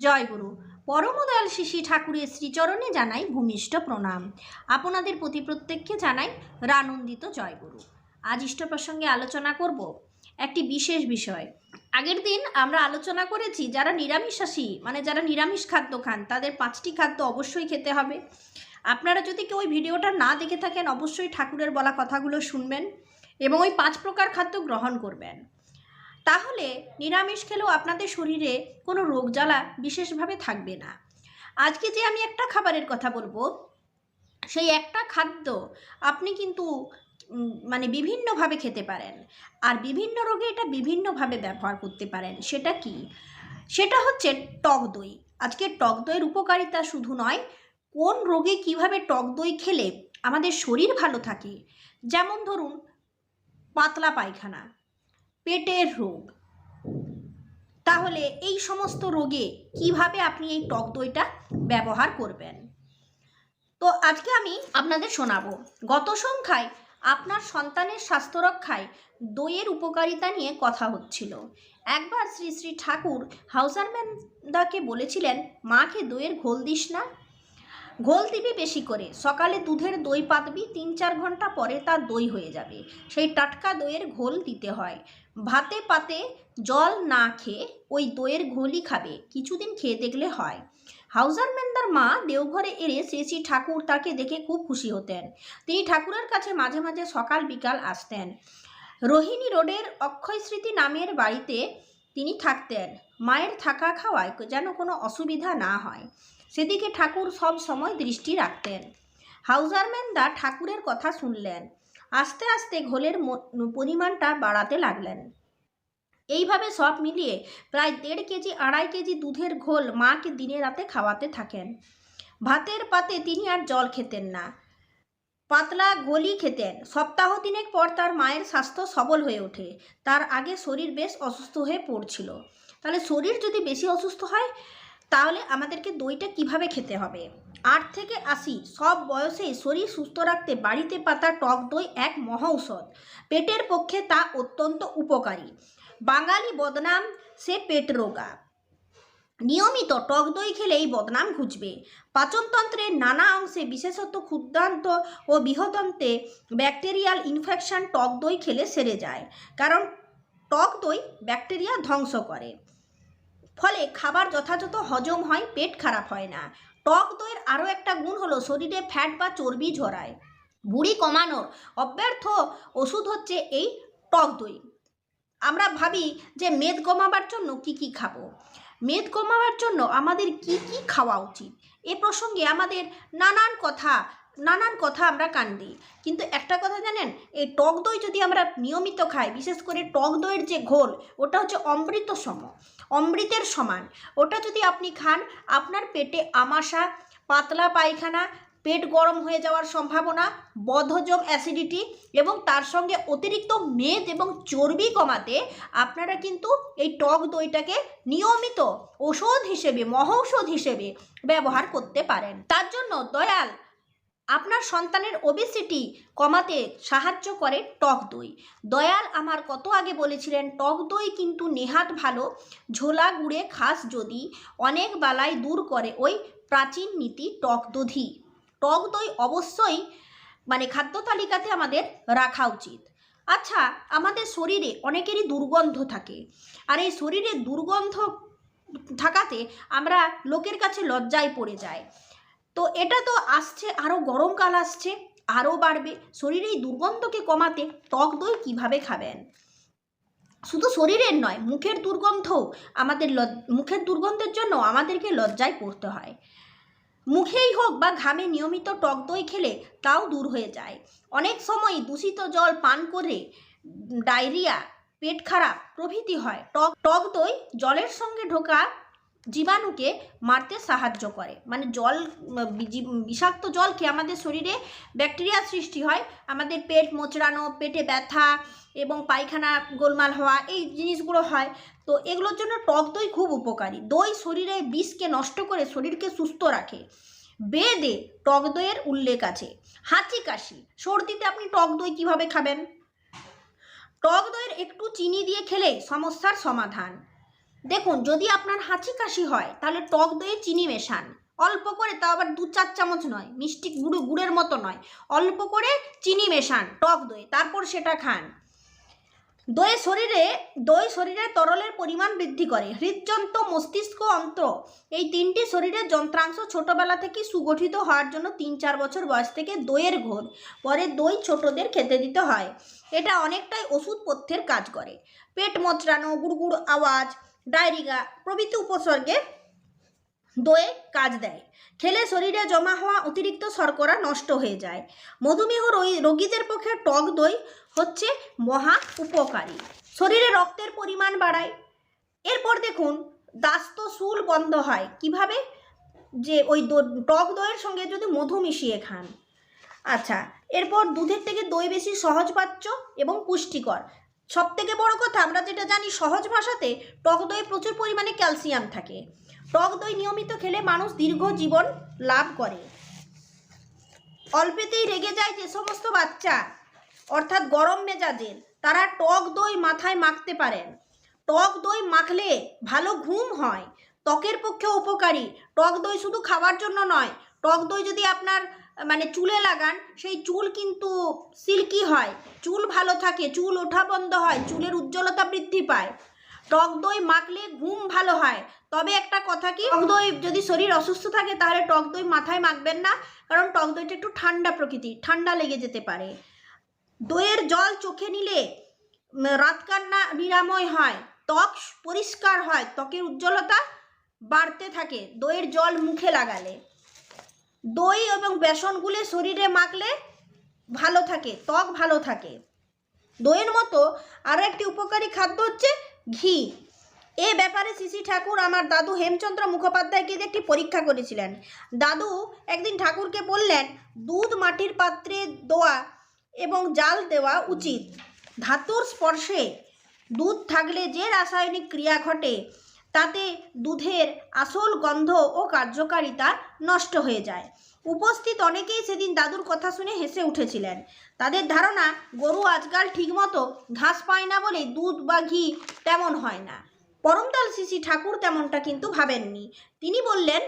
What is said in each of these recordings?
জয়গুরু পরমদয়াল শিশি ঠাকুরের শ্রীচরণে জানাই ভূমিষ্ঠ প্রণাম। আপনাদের প্রতি প্রত্যেককে জানাই রানন্দিত জয়গুরু আজ ইষ্ট প্রসঙ্গে আলোচনা করব একটি বিশেষ বিষয়। আগের দিন আমরা আলোচনা করেছি, যারা নিরামিষাশী মানে যারা নিরামিষ খাদ্য খান, তাদের পাঁচটি খাদ্য অবশ্যই খেতে হবে। আপনারা যদি কেউ ওই ভিডিওটা না দেখে থাকেন, অবশ্যই ঠাকুরের বলা কথাগুলো শুনবেন এবং ওই পাঁচ প্রকার খাদ্য গ্রহণ করবেন। তাহলে নিরামিষ খেলেও আপনাদের শরীরে কোনো রোগ জ্বালা বিশেষভাবে থাকবে না। আজকে যে আমি একটা খাবারের কথা বলব, সেই একটা খাদ্য আপনি কিন্তু মানে বিভিন্নভাবে খেতে পারেন। আর বিভিন্ন রোগে এটা বিভিন্নভাবে ব্যবহার করতে পারেন। সেটা কি? সেটা হচ্ছে টক দই। আজকে টক দইয়ের উপকারিতা শুধু নয়, কোন রোগে কীভাবে টক দই খেলে আমাদের শরীর ভালো থাকে। যেমন ধরুন, পাতলা পায়খানা। পেটের রোগ। তাহলে এই সমস্ত রোগে কীভাবে আপনি এই টক দইটা ব্যবহার করবেন? তো আজকে আমি আপনাদের শোনাবো, গত সংখ্যায় আপনার সন্তানের স্বাস্থ্য রক্ষায় দইয়ের উপকারিতা নিয়ে কথা হচ্ছিল। একবার শ্রী শ্রী ঠাকুর হাউসারম্যানদাকে বলেছিলেন, মাকে দইয়ের ঘোল দিস না। ঘোল দিবি বেশি করে। সকালে দুধের দই পাতবি, তিন চার ঘণ্টা পরে তার দই হয়ে যাবে। সেই টাটকা দইয়ের ঘোল দিতে হয়। ভাতে পাতে জল না খেয়ে ওই দইয়ের ঘোলই খাবে। কিছুদিন খেয়ে দেখলে হয়। হাউজারম্যানদার মা দেওঘরে এলে শ্রী ঠাকুর তাকে দেখে খুব খুশি হতেন। তিনি ঠাকুরের কাছে মাঝে মাঝে সকাল বিকাল আসতেন। রোহিণী রোডের অক্ষয় স্মৃতি নামের বাড়িতে তিনি থাকতেন। মায়ের থাকা খাওয়ায় যেন কোনো অসুবিধা না হয়। সেদিকে ঠাকুর সব সময় দৃষ্টি রাখতেন। হাউজারম্যানদা ঠাকুরের কথা শুনলেন। আস্তে আস্তে ঘোলের পরিমাণটা বাড়াতে লাগলেন। এইভাবে সব মিলিয়ে প্রায় দেড় কেজি, আড়াই কেজি দুধের ঘোল মাকে দিনে রাতে খাওয়াতে থাকেন। ভাতের পাতে তিনি আর জল খেতেন না। পাতলা গলি খেতেন। সপ্তাহ তিনেক পর তার মায়ের স্বাস্থ্য সবল হয়ে ওঠে। তার আগে শরীর বেশ অসুস্থ হয়ে পড়ছিল। তাহলে শরীর যদি বেশি অসুস্থ হয় তাহলে আমাদেরকে দইটা কীভাবে খেতে হবে? আট থেকে আশি, সব বয়সেই শরীর সুস্থ রাখতে বাড়িতে পাতা, টক দই এক মহৌষধ পেটের পক্ষে তা অত্যন্ত উপকারী। বাঙালি বদনাম, সে পেট রোগা। নিয়মিত টক দই খেলে এই বদনাম ঘুচবে। পাচনতন্ত্রের নানা অংশে, বিশেষত ক্ষুদ্রান্ত ও বৃহদন্তে, ব্যাকটেরিয়াল ইনফেকশন টক দই খেলে সেরে যায়। কারণ টক দই ব্যাকটেরিয়া ধ্বংস করে। ফলে খাবার যথাযথ হজম হয়, পেট খারাপ হয় না। টক দইয়ের আরও একটা গুণ হলো শরীরে ফ্যাট বা চর্বি ঝরায়। বুড়ি কমানোর অব্যর্থ ওষুধ হচ্ছে এই টক দই। আমরা ভাবি যে মেদ কমাবার জন্য কি কি খাব? মেদ কমাবার জন্য আমাদের কি কি খাওয়া উচিত? এ প্রসঙ্গে আমাদের নানান কথা নানান কথা আমরা কান দিই। কিন্তু একটা কথা জানেন, এই টক দই যদি আমরা নিয়মিত খাই, বিশেষ করে টক দইয়ের যে ঘোল, ওটা হচ্ছে অমৃত সম অমৃতের সমান। ওটা যদি আপনি খান, আপনার পেটে আমাশা, পাতলা পায়খানা, পেট গরম হয়ে যাওয়ার সম্ভাবনা, বদহজম অ্যাসিডিটি এবং তার সঙ্গে অতিরিক্ত মেদ এবং চর্বি কমাতে আপনারা কিন্তু এই টক দইটাকে নিয়মিত ওষুধ হিসেবে, মহৌষধ হিসেবে ব্যবহার করতে পারেন। তার জন্য দয়াল আপনার সন্তানের ওবেসিটি কমাতে সাহায্য করে টক দই। দয়াল আমার কত আগে বলেছিলেন, টক দই কিন্তু নেহাত ভালো, ঝোলা গুড়ে খাস যদি অনেক বালাই দূর করে ওই প্রাচীন নীতি টক দধি। টক দই অবশ্যই মানে খাদ্য তালিকাতে আমাদের রাখা উচিত। আচ্ছা আমাদের শরীরে অনেকেরই দুর্গন্ধ থাকে। আর এই শরীরে দুর্গন্ধ থাকাতে আমরা লোকের কাছে লজ্জায় পড়ে যাই। তো এটা তো আসছে আরও গরমকাল আসছে আরও বাড়বে। শরীরে এই দুর্গন্ধকে কমাতে টক দই কীভাবে খাবেন? শুধু শরীরের নয়, মুখের দুর্গন্ধ আমাদের মুখের দুর্গন্ধের জন্য আমাদেরকে লজ্জায় পড়তে হয়। মুখেই হোক বা ঘামে নিয়মিত টক দই খেলে তাও দূর হয়ে যায়। অনেক সময় দূষিত জল পান করে ডায়রিয়া, পেট খারাপ প্রভৃতি হয়। টক টক দই জলের সঙ্গে ঢোকা জীবাণুকে মারতে সাহায্য করে। মানে জল বিষাক্ত জল খেয়ে আমাদের শরীরে ব্যাকটেরিয়া সৃষ্টি হয়। আমাদের পেট মোচড়ানো, পেটে ব্যথা এবং পায়খানা গোলমাল হওয়া এই জিনিসগুলো হয়। তো এগুলোর জন্য টক দই খুব উপকারী। দই শরীরে বিষকে নষ্ট করে শরীরকে সুস্থ রাখে। বেদে টক দইয়ের উল্লেখ আছে। হাঁচি কাশি। সর্দিতে আপনি টক দই কীভাবে খাবেন? টক দইয়ের একটু চিনি দিয়ে খেলে সমস্যার সমাধান। দেখুন, যদি আপনার হাঁচি কাশি হয়, তাহলে টক দইয়ে চিনি মেশান। অল্প করে তাও আবার দু চার চামচ নয়, মিষ্টি গুঁড়ো, গুড়ের মতো নয়। অল্প করে চিনি মেশান, টক দই, তারপর সেটা খান। দই শরীরে দই শরীরে তরলের পরিমাণ বৃদ্ধি করে। হৃদযন্ত্র, মস্তিষ্ক, অন্ত্র, এই তিনটি শরীরের যন্ত্রাংশ ছোটবেলা থেকে সুগঠিত হওয়ার জন্য তিন চার বছর বয়স থেকে দইয়ের ঘোর পরে দই ছোটদের খেতে দিতে হয়। এটা অনেকটাই ওষুধ পথ্যের কাজ করে। পেট মচড়ানো গুড়গুড় আওয়াজ ডায়রিয়া প্রভৃতি উপসর্গে দোয়ে কাজ দেয়। খেলে শরীরে জমা হওয়া অতিরিক্ত শর্করা নষ্ট হয়ে যায়। মধুমেহ রোগী- রোগীদের পক্ষে টক দই হচ্ছে মহা উপকারী। শরীরে রক্তের পরিমাণ বাড়ায়। এরপর দেখুন, দাস্ত শুল বন্ধ হয়। কীভাবে? যে ওই টক দইয়ের সঙ্গে যদি মধু মিশিয়ে খান। আচ্ছা এরপর দুধের থেকে দই বেশি সহজপাচ্য এবং পুষ্টিকর। সব থেকে বড় কথা, আমরা যেটা জানি সহজ ভাষাতে, টক দইয়ে প্রচুর পরিমাণে ক্যালসিয়াম থাকে। টক দই নিয়মিত খেলে মানুষ দীর্ঘ জীবন লাভ করে। অল্পেতেই রেগে যায় যে সমস্ত বাচ্চা, অর্থাৎ গরম মেজাজের, তারা টক দই মাথায় মাখতে পারেন। টক দই মাখলে ভালো ঘুম হয়। ত্বকের পক্ষে উপকারী। টক দই শুধু খাওয়ার জন্য নয়, টক দই যদি আপনার মানে চুলে লাগান, সেই চুল কিন্তু সিল্কি হয়। চুল ভালো থাকে, চুল ওঠা বন্ধ হয়, চুলের উজ্জ্বলতা বৃদ্ধি পায়। টক দই মাখলে ঘুম ভালো হয়। তবে একটা কথা কি, টক দই যদি শরীর অসুস্থ থাকে, তাহলে টক দই মাথায় মাখবেন না, কারণ টক দইটা একটু ঠান্ডা প্রকৃতির, ঠান্ডা লেগে যেতে পারে। দইয়ের জল চোখে নিলে রাতকান্না নিরাময় হয়, ত্বক পরিষ্কার হয়, ত্বকের উজ্জ্বলতা বাড়তে থাকে, দইয়ের জল মুখে লাগালে। দই এবং বেসন গুলে শরীরে মাখলে ভালো থাকে, ত্বক ভালো থাকে। দইয়ের মতো আরও একটি উপকারী খাদ্য হচ্ছে ঘি। এ ব্যাপারে শ্রী ঠাকুর আমার দাদু হেমচন্দ্র মুখোপাধ্যায়কে দিয়ে একটি পরীক্ষা করেছিলেন। দাদু একদিন ঠাকুরকে বললেন, দুধ মাটির পাত্রে দোয়া এবং জাল দেওয়া উচিত। ধাতুর স্পর্শে দুধ থাকলে যে রাসায়নিক ক্রিয়া ঘটে তাতে দুধের আসল গন্ধ ও কার্যকারিতা নষ্ট হয়ে যায়। উপস্থিত অনেকেই সেদিন দাদুর কথা শুনে হেসে উঠেছিলেন। তাদের ধারণা, গরু আজকাল ঠিকমতো ঘাস পায় না বলে দুধ বা ঘি তেমন হয় না। পরমতাল শিশি ঠাকুর তেমনটা কিন্তু ভাবেননি। তিনি বললেন,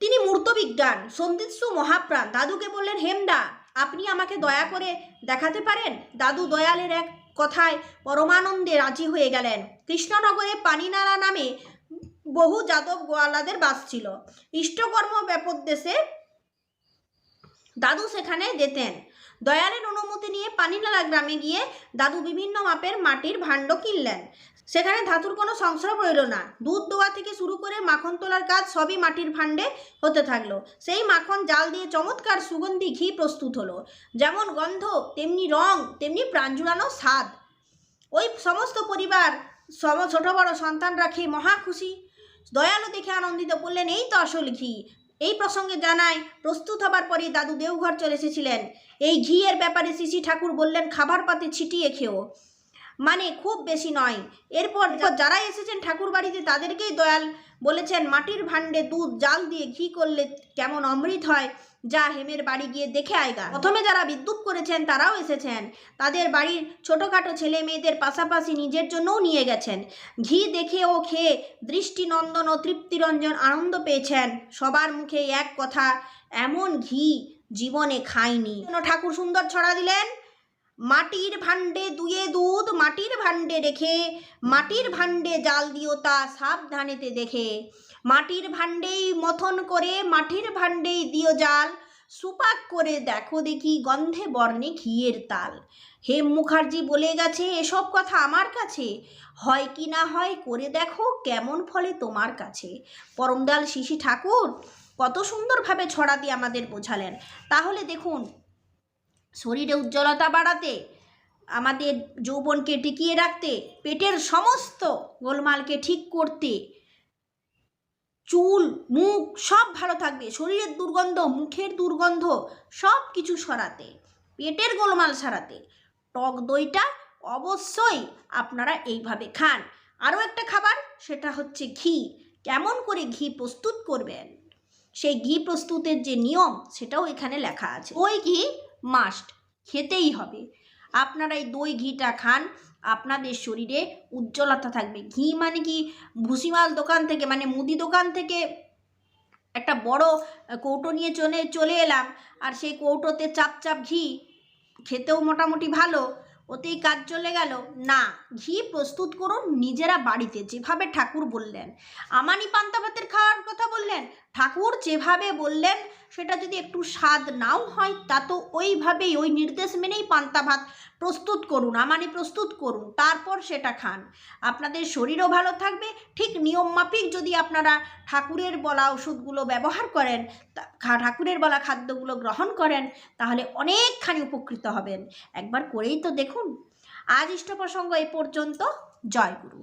তিনি মূর্তবিজ্ঞান সন্দিৎসু মহাপ্রাণ। দাদুকে বললেন, হেমদা, আপনি আমাকে দয়া করে দেখাতে পারেন? দাদু দয়ালের এক কথায় পরমানন্দে রাজি হয়ে গেলেন। কৃষ্ণনগরে পানিনালা নামে বহু যাদব গোয়ালাদের বাস ছিল। ইষ্টকর্ম ব্যাপদেশে দাদু সেখানে যেতেন। দয়ালের অনুমতি নিয়ে পানিনালা গ্রামে গিয়ে দাদু বিভিন্ন মাপের মাটির ভাণ্ড কিনলেন। সেখানে ধাতুর কোনো সংস্রব রইল না। দুধ দোয়া থেকে শুরু করে মাখন তোলার কাজ সবই মাটির ভাণ্ডে হতে থাকল। সেই মাখন জাল দিয়ে চমৎকার সুগন্ধি ঘি প্রস্তুত হলো। যেমন গন্ধ, তেমনি রং, তেমনি প্রাণ জুড়ানো স্বাদ। ওই সমস্ত পরিবার, সম, ছোট বড় সন্তানরা খেয়ে মহা খুশি। দয়ালু দেখে আনন্দিত বললেন এই তো আসল ঘি। এই প্রসঙ্গে জানায়, প্রস্তুত হবার পরে দাদু দেওঘর চলে এসেছিলেন। এই ঘিয়ের ব্যাপারে শিশি ঠাকুর বললেন, খাবার পাতে ছিটিয়ে খেও। মানে খুব বেশি নয়। এরপর যারা এসেছেন ঠাকুর বাড়িতে, তাদেরকেই দয়াল বলেছেন, মাটির ভাণ্ডে দুধ, জাল দিয়ে ঘি করলে কেমন অমৃত হয়? যা হেমের বাড়ি গিয়ে দেখে আয়গা প্রথমে যারা বিদ্যুৎ করেছেন, তারাও এসেছেন। তাদের বাড়ির ছোটোখাটো ছেলে মেয়েদের পাশাপাশি নিজের জন্যও নিয়ে গেছেন। ঘি দেখে ও খেয়ে দৃষ্টিনন্দন ও তৃপ্তিরঞ্জন আনন্দ পেয়েছেন। সবার মুখে এক কথা, এমন ঘি জীবনে খায়নি কোনো ঠাকুর সুন্দর ছড়া দিলেন। মাটির ভাণ্ডে দুয়ে দুধ, মাটির ভাণ্ডে রেখে, মাটির ভাণ্ডে জাল দিও তা সাবধানেতে দেখে। মাটির ভাণ্ডেই মথন করে, মাটির ভাণ্ডেই দিও জাল। সুপাক করে দেখো দেখি গন্ধে বর্ণে ঘিয়ের তাল। হেম মুখার্জি বলে গেছে এসব কথা আমার কাছে। হয় কি না হয় করে দেখো কেমন ফলে তোমার কাছে। পরমদাল শিশি ঠাকুর, কত সুন্দরভাবে ছড়া দিয়ে আমাদের বোঝালেন। তাহলে দেখুন শরীরে উজ্জ্বলতা বাড়াতে, আমাদের যৌবনকে টিকিয়ে রাখতে, পেটের সমস্ত গোলমালকে ঠিক করতে, চুল, মুখ সব ভালো থাকবে, শরীরের দুর্গন্ধ, মুখের দুর্গন্ধ সব কিছু সরাতে, পেটের গোলমাল সারাতে। টক দইটা অবশ্যই আপনারা এইভাবে খান। আরও একটা খাবার, সেটা হচ্ছে ঘি। কেমন করে ঘি প্রস্তুত করবেন? সেই ঘি প্রস্তুতের যে নিয়ম, সেটাও এখানে লেখা আছে। ওই ঘি মাস্ট খেতেই হবে। আপনারা এই দই, ঘিটা খান, আপনাদের শরীরে উজ্জ্বলতা থাকবে। ঘি মানে কি? ভুসিমাল দোকান থেকে মানে মুদি দোকান থেকে একটা বড় কৌটো নিয়ে চলে চলে এলাম। আর সেই কৌটোতে চাপ চাপ ঘি, খেতেও মোটামুটি ভালো, ওতেই কাজ চলে গেল। না, ঘি প্রস্তুত করুন নিজেরা বাড়িতে, যেভাবে ঠাকুর বললেন। আমানি পান্তা ভাতের খাওয়ার কথা বললেন ঠাকুর যেভাবে বললেন, সেটা যদি একটু স্বাদ নাও হয়, তা তো ওইভাবেই, ওই নির্দেশ মেনেই পান্তা ভাত প্রস্তুত করুন, আমানি প্রস্তুত করুন, তারপর সেটা খান। আপনাদের শরীরও ভালো থাকবে, ঠিক নিয়ম মাফিক যদি আপনারা ঠাকুরের বলা ওষুধগুলো ব্যবহার করেন ঠাকুরের বলা খাদ্যগুলো গ্রহণ করেন, তাহলে অনেকখানি উপকৃত হবেন। একবার করেই তো দেখুন। আজ ইষ্ট প্রসঙ্গ এ পর্যন্ত, জয় গুরু।